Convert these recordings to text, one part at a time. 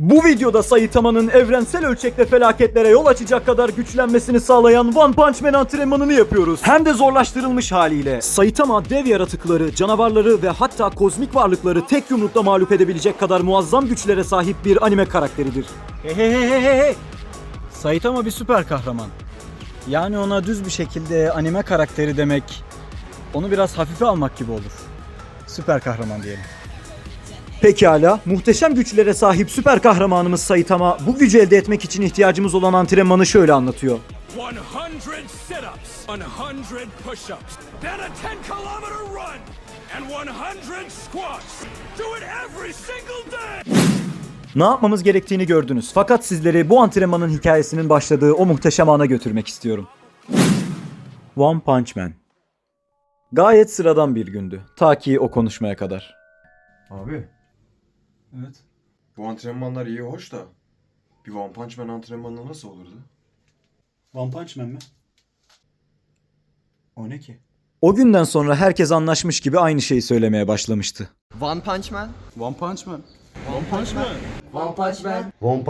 Bu videoda Saitama'nın evrensel ölçekte felaketlere yol açacak kadar güçlenmesini sağlayan One Punch Man antrenmanını yapıyoruz. Hem de zorlaştırılmış haliyle. Saitama dev yaratıkları, canavarları ve hatta kozmik varlıkları tek yumrukta mağlup edebilecek kadar muazzam güçlere sahip bir anime karakteridir. Hey! Saitama bir süper kahraman. Yani ona düz bir şekilde anime karakteri demek onu biraz hafife almak gibi olur. Süper kahraman diyelim. Pekala, muhteşem güçlere sahip süper kahramanımız Saitama bu gücü elde etmek için ihtiyacımız olan antrenmanı şöyle anlatıyor. 100 sit-ups, 100 push-ups, then a 10 kilometer run, and 100 squats. Do it every single day. Ne yapmamız gerektiğini gördünüz. Fakat sizleri bu antrenmanın hikayesinin başladığı o muhteşem ana götürmek istiyorum. One Punch Man. Gayet sıradan bir gündü. Ta ki o konuşmaya kadar. Abi Evet. bu antrenmanlar iyi hoş da bir One Punch Man antrenmanı nasıl olurdu? One Punch Man mi? O ne ki? O günden sonra herkes anlaşmış gibi aynı şeyi söylemeye başlamıştı. One Punch Man. One Punch Man. One Punch Man. One Punch Man. One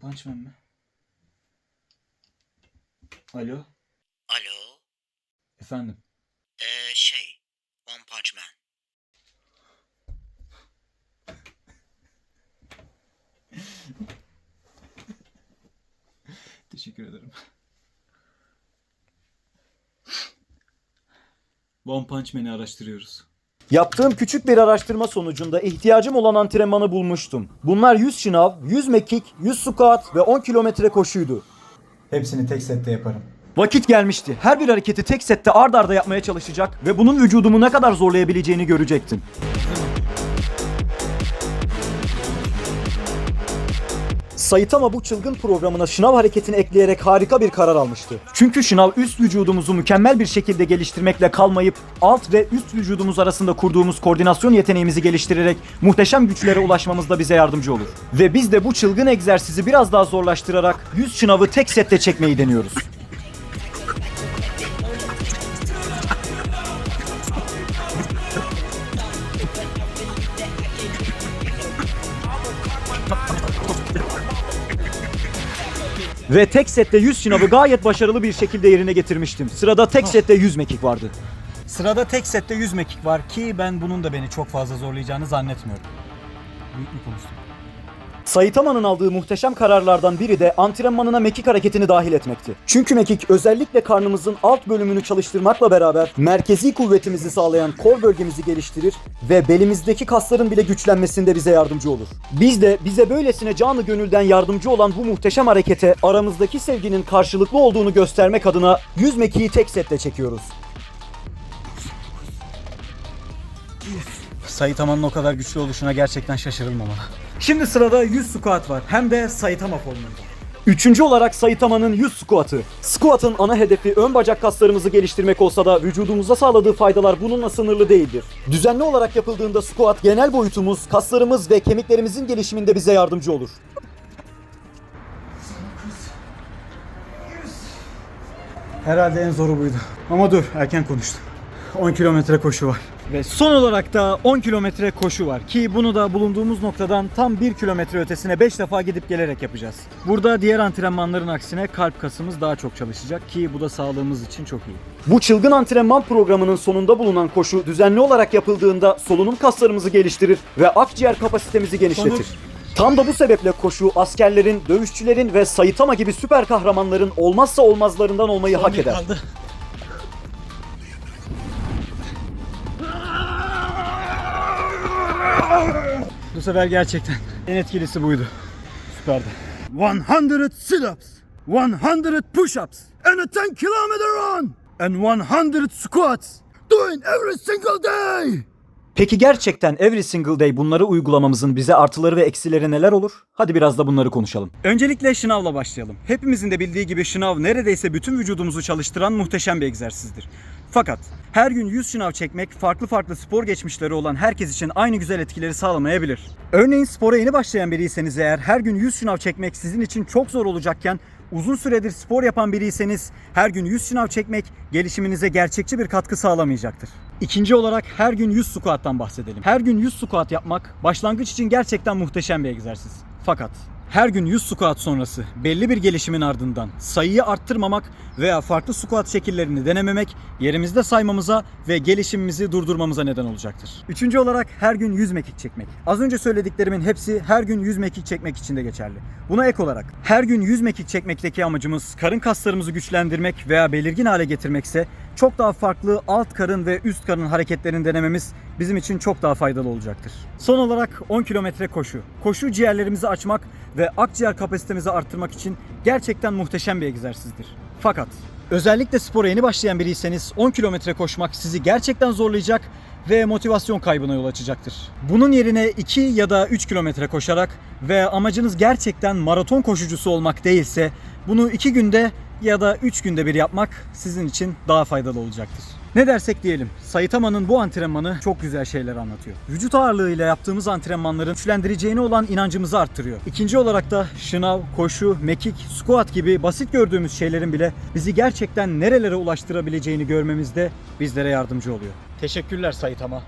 Punch Man mi? Alo. Alo, Efendim. ee, şey, One Punch Man. Teşekkür ederim. One Punch Man'i araştırıyoruz. Yaptığım küçük bir araştırma sonucunda ihtiyacım olan antrenmanı bulmuştum. Bunlar 100 şınav, 100 mekik, 100 squat ve 10 kilometre koşuydu. Hepsini tek sette yaparım. Vakit gelmişti. Her bir hareketi tek sette ard arda yapmaya çalışacak ve bunun vücudumu ne kadar zorlayabileceğini görecektim. Saitama bu çılgın programına şınav hareketini ekleyerek harika bir karar almıştı. Çünkü şınav üst vücudumuzu mükemmel bir şekilde geliştirmekle kalmayıp alt ve üst vücudumuz arasında kurduğumuz koordinasyon yeteneğimizi geliştirerek muhteşem güçlere ulaşmamızda bize yardımcı olur. Ve biz de bu çılgın egzersizi biraz daha zorlaştırarak 100 şınavı tek sette çekmeyi deniyoruz. Ve tek sette 100 şınavı gayet başarılı bir şekilde yerine getirmiştim. Sırada tek sette 100 mekik vardı. Sırada tek sette 100 mekik var ki ben bunun da beni çok fazla zorlayacağını zannetmiyorum. Büyük mü konuştum? Saitama'nın aldığı muhteşem kararlardan biri de antrenmanına mekik hareketini dahil etmekti. Çünkü mekik özellikle karnımızın alt bölümünü çalıştırmakla beraber merkezi kuvvetimizi sağlayan kor bölgemizi geliştirir ve belimizdeki kasların bile güçlenmesinde bize yardımcı olur. Biz de bize böylesine canı gönülden yardımcı olan bu muhteşem harekete aramızdaki sevginin karşılıklı olduğunu göstermek adına 100 mekiği tek sette çekiyoruz. Saitama'nın o kadar güçlü oluşuna gerçekten şaşırılmamalı. Şimdi sırada 100 squat var. Hem de Saitama formunda. Üçüncü olarak Saitama'nın 100 squat'ı. Squat'ın ana hedefi ön bacak kaslarımızı geliştirmek olsa da vücudumuza sağladığı faydalar bununla sınırlı değildir. Düzenli olarak yapıldığında squat genel boyutumuz, kaslarımız ve kemiklerimizin gelişiminde bize yardımcı olur. Herhalde en zoru buydu. Ama dur erken konuştum. 10 kilometre koşu var. Ve son olarak da 10 kilometre koşu var ki bunu da bulunduğumuz noktadan tam 1 kilometre ötesine 5 defa gidip gelerek yapacağız. Burada diğer antrenmanların aksine kalp kasımız daha çok çalışacak ki bu da sağlığımız için çok iyi. Bu çılgın antrenman programının sonunda bulunan koşu düzenli olarak yapıldığında solunum kaslarımızı geliştirir ve akciğer kapasitemizi genişletir. Sonuç? Tam da bu sebeple koşu askerlerin, dövüşçülerin ve Saitama gibi süper kahramanların olmazsa olmazlarından olmayı hak Bir eder. kaldı. Bu sefer gerçekten en etkilisi buydu. Süperdi. 100 sit-ups, 100 push-ups, and a 10 kilometer run, and 100 squats, doing every single day. Peki gerçekten every single day bunları uygulamamızın bize artıları ve eksileri neler olur? Hadi biraz da bunları konuşalım. Öncelikle şınavla başlayalım. Hepimizin de bildiği gibi şınav neredeyse bütün vücudumuzu çalıştıran muhteşem bir egzersizdir. Fakat her gün 100 şınav çekmek farklı farklı spor geçmişleri olan herkes için aynı güzel etkileri sağlamayabilir. Örneğin spora yeni başlayan biriyseniz eğer her gün 100 şınav çekmek sizin için çok zor olacakken Uzun süredir spor yapan biriyseniz her gün 100 şınav çekmek gelişiminize gerçekçi bir katkı sağlamayacaktır. İkinci olarak her gün 100 squat'tan bahsedelim. Her gün 100 squat yapmak başlangıç için gerçekten muhteşem bir egzersiz. Fakat her gün 100 squat sonrası belli bir gelişimin ardından sayıyı arttırmamak veya farklı squat şekillerini denememek yerimizde saymamıza ve gelişimimizi durdurmamıza neden olacaktır. Üçüncü olarak her gün 100 mekik çekmek. Az önce söylediklerimin hepsi her gün 100 mekik çekmek için de geçerli. Buna ek olarak her gün 100 mekik çekmekteki amacımız karın kaslarımızı güçlendirmek veya belirgin hale getirmekse çok daha farklı alt karın ve üst karın hareketlerini denememiz bizim için çok daha faydalı olacaktır. Son olarak 10 kilometre koşu. Koşu ciğerlerimizi açmak ve akciğer kapasitemizi arttırmak için gerçekten muhteşem bir egzersizdir. Fakat özellikle spora yeni başlayan biriyseniz 10 kilometre koşmak sizi gerçekten zorlayacak ve motivasyon kaybına yol açacaktır. Bunun yerine 2 ya da 3 kilometre koşarak ve amacınız gerçekten maraton koşucusu olmak değilse bunu 2 günde ya da 3 günde bir yapmak sizin için daha faydalı olacaktır. Ne dersek diyelim, Saitama'nın bu antrenmanı çok güzel şeyler anlatıyor. Vücut ağırlığıyla yaptığımız antrenmanların güçlendireceğine olan inancımızı arttırıyor. İkinci olarak da şınav, koşu, mekik, squat gibi basit gördüğümüz şeylerin bile bizi gerçekten nerelere ulaştırabileceğini görmemizde bizlere yardımcı oluyor. Teşekkürler Saitama.